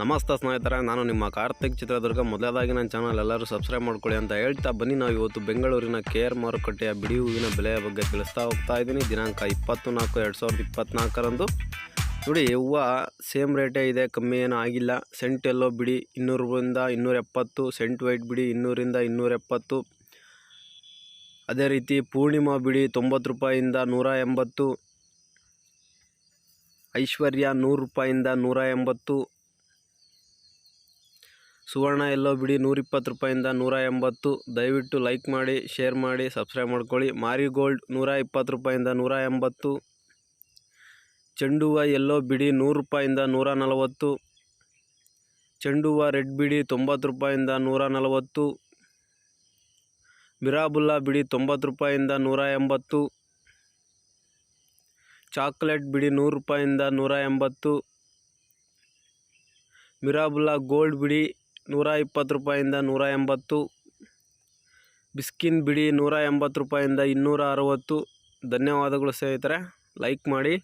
ನಮಸ್ತೆ ಸ್ನೇಹಿತರೆ, ನಾನು ನಿಮ್ಮ ಕಾರ್ತಿಕ್ ಚಿತ್ರದುರ್ಗ. ಮೊದಲೇದಾಗಿ ನನ್ನ ಚಾನಲ್ ಎಲ್ಲರೂ ಸಬ್ಸ್ಕ್ರೈಬ್ ಮಾಡ್ಕೊಳ್ಳಿ ಅಂತ ಹೇಳ್ತಾ ಬನ್ನಿ. ನಾವು ಇವತ್ತು ಬೆಂಗಳೂರಿನ ಕೇರ್ ಮಾರುಕಟ್ಟೆಯ ಬಿಡಿ ಹೂವಿನ ಬೆಲೆಯ ಬಗ್ಗೆ ತಿಳಿಸ್ತಾ ಹೋಗ್ತಾ ಇದ್ದೀನಿ. ದಿನಾಂಕ ಇಪ್ಪತ್ತು ನಾಲ್ಕು ಎರಡು ಸಾವಿರದ ಇಪ್ಪತ್ತ್ನಾಲ್ಕರಂದು. ನೋಡಿ, ಹೂವು ಸೇಮ್ ರೇಟೇ ಇದೆ, ಕಮ್ಮಿ ಏನೂ ಆಗಿಲ್ಲ. ಸೆಂಟ್ ಎಲ್ಲೋ ಬಿಡಿ, ಇನ್ನೂರರಿಂದ ಇನ್ನೂರ ಎಪ್ಪತ್ತು ಸೆಂಟ್ ವೈಟ್ ಬಿಡಿ ಇನ್ನೂರಿಂದ ಇನ್ನೂರ ಎಪ್ಪತ್ತು ಅದೇ ರೀತಿ ಪೂರ್ಣಿಮಾ ಬಿಡಿ, ತೊಂಬತ್ತು ರೂಪಾಯಿಂದ ನೂರ ಎಂಬತ್ತು. ಐಶ್ವರ್ಯ ನೂರು ರೂಪಾಯಿಂದ ನೂರ ಎಂಬತ್ತು. ಸುವರ್ಣ ಎಲ್ಲೋ ಬಿಡಿ ನೂರಿಪ್ಪತ್ತು ರೂಪಾಯಿಂದ ನೂರ ಎಂಬತ್ತು. ದಯವಿಟ್ಟು ಲೈಕ್ ಮಾಡಿ, ಶೇರ್ ಮಾಡಿ, ಸಬ್ಸ್ಕ್ರೈಬ್ ಮಾಡ್ಕೊಳ್ಳಿ. ಮಾರಿಗೋಲ್ಡ್ ನೂರ ಇಪ್ಪತ್ತು ರೂಪಾಯಿಂದ ನೂರ ಎಂಬತ್ತು. ಚೆಂಡು ಹೂವು ಎಲ್ಲೋ ಬಿಡಿ ನೂರು ರೂಪಾಯಿಂದ ನೂರ ನಲವತ್ತು. ಚೆಂಡು ಹೂವು ರೆಡ್ ಬಿಡಿ ತೊಂಬತ್ತು ರೂಪಾಯಿಂದ ನೂರ ನಲವತ್ತು. ಮಿರಾಬುಲ್ಲಾ ಬಿಡಿ ತೊಂಬತ್ತು ರೂಪಾಯಿಂದ ನೂರ ಎಂಬತ್ತು. ಚಾಕ್ಲೇಟ್ ಬಿಡಿ ನೂರು ರೂಪಾಯಿಂದ ನೂರ ಎಂಬತ್ತು. ಮಿರಾಬುಲ್ಲ ಗೋಲ್ಡ್ ಬಿಡಿ ನೂರ ಇಪ್ಪತ್ತು ರೂಪಾಯಿಂದ ನೂರ ಎಂಬತ್ತು. ಬಿಸ್ಕಿನ್ ಬಿಡಿ ನೂರ ಎಂಬತ್ತು ರೂಪಾಯಿಂದ ಇನ್ನೂರ ಅರವತ್ತು. ಧನ್ಯವಾದಗಳು ಸ್ನೇಹಿತರೆ. ಲೈಕ್ ಮಾಡಿ.